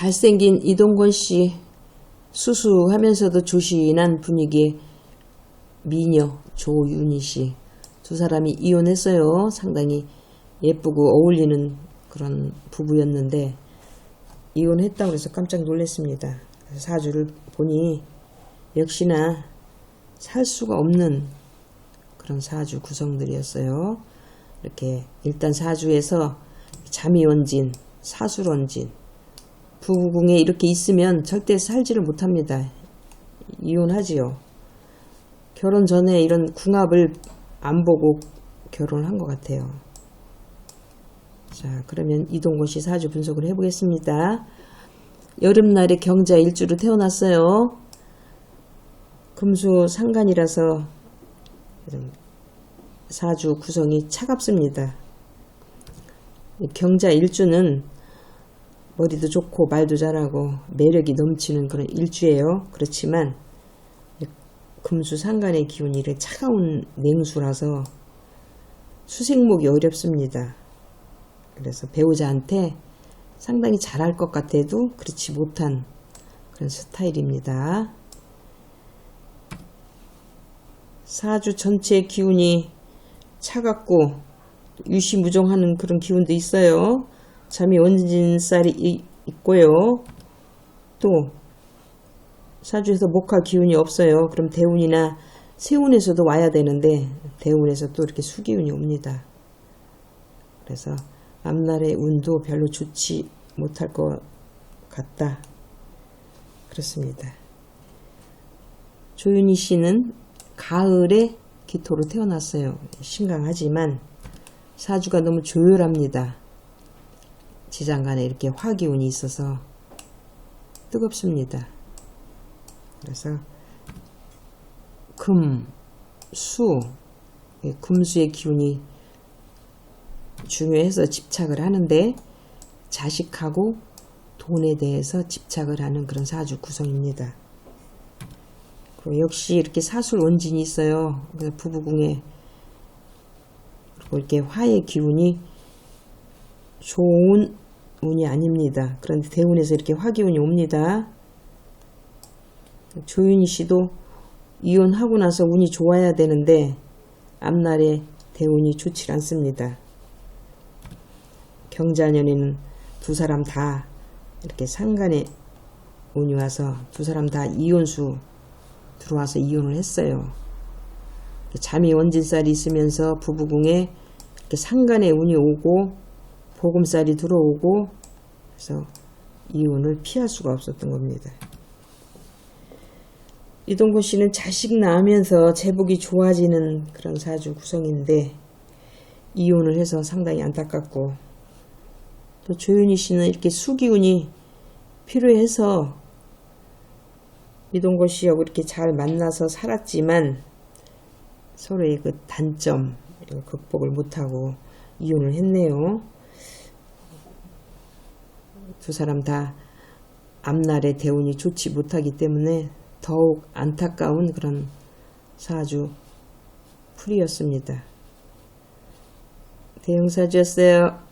잘생긴 이동건 씨 수수하면서도 조신한 분위기의 미녀 조윤희 씨 두 사람이 이혼했어요. 상당히 예쁘고 어울리는 그런 부부였는데 이혼했다고 해서 깜짝 놀랐습니다. 사주를 보니 역시나 살 수가 없는 그런 사주 구성들이었어요. 이렇게 일단 사주에서 잠이 원진, 사술 원진, 부부궁에 이렇게 있으면 절대 살지를 못합니다. 이혼하지요. 결혼 전에 이런 궁합을 안 보고 결혼을 한 것 같아요. 자, 그러면 이동건 씨 사주 분석을 해보겠습니다. 여름날에 경자 일주로 태어났어요. 금수 상간이라서 사주 구성이 차갑습니다. 경자 일주는 머리도 좋고 말도 잘하고 매력이 넘치는 그런 일주예요. 그렇지만 금수 상간의 기운이 차가운 냉수라서 수생목이 어렵습니다. 그래서 배우자한테 상당히 잘할 것 같아도 그렇지 못한 그런 스타일입니다. 사주 전체의 기운이 차갑고 유시무종하는 그런 기운도 있어요. 잠이 원진살이 있고요. 또 사주에서 목화 기운이 없어요. 그럼 대운이나 세운에서도 와야 되는데 대운에서 또 이렇게 수기운이 옵니다. 그래서 앞날의 운도 별로 좋지 못할 것 같다. 그렇습니다. 조윤희 씨는 가을에 기토로 태어났어요. 신강하지만 사주가 너무 조율합니다. 지장간에 이렇게 화기운이 있어서 뜨겁습니다. 그래서 금, 수, 금수의 기운이 중요해서 집착을 하는데 자식하고 돈에 대해서 집착을 하는 그런 사주 구성입니다. 그리고 역시 이렇게 사술 원진이 있어요. 부부궁에 그리고 이렇게 화의 기운이 좋은 운이 아닙니다. 그런데 대운에서 이렇게 화기운이 옵니다. 조윤희 씨도 이혼하고 나서 운이 좋아야 되는데 앞날에 대운이 좋지 않습니다. 경자년에는 두 사람 다 이렇게 상간에 운이 와서 두 사람 다 이혼수 들어와서 이혼을 했어요. 잠이 원진살이 있으면서 부부궁에 상간에 운이 오고 보금살이 들어오고 그래서 이혼을 피할 수가 없었던 겁니다. 이동건 씨는 자식 낳으면서 제복이 좋아지는 그런 사주 구성인데 이혼을 해서 상당히 안타깝고 또 조윤희 씨는 이렇게 수기운이 필요해서 이동건 씨하고 이렇게 잘 만나서 살았지만 서로의 그 단점 극복을 못하고 이혼을 했네요. 두 사람 다 앞날의 대운이 좋지 못하기 때문에 더욱 안타까운 그런 사주 풀이였습니다. 대형사주였어요.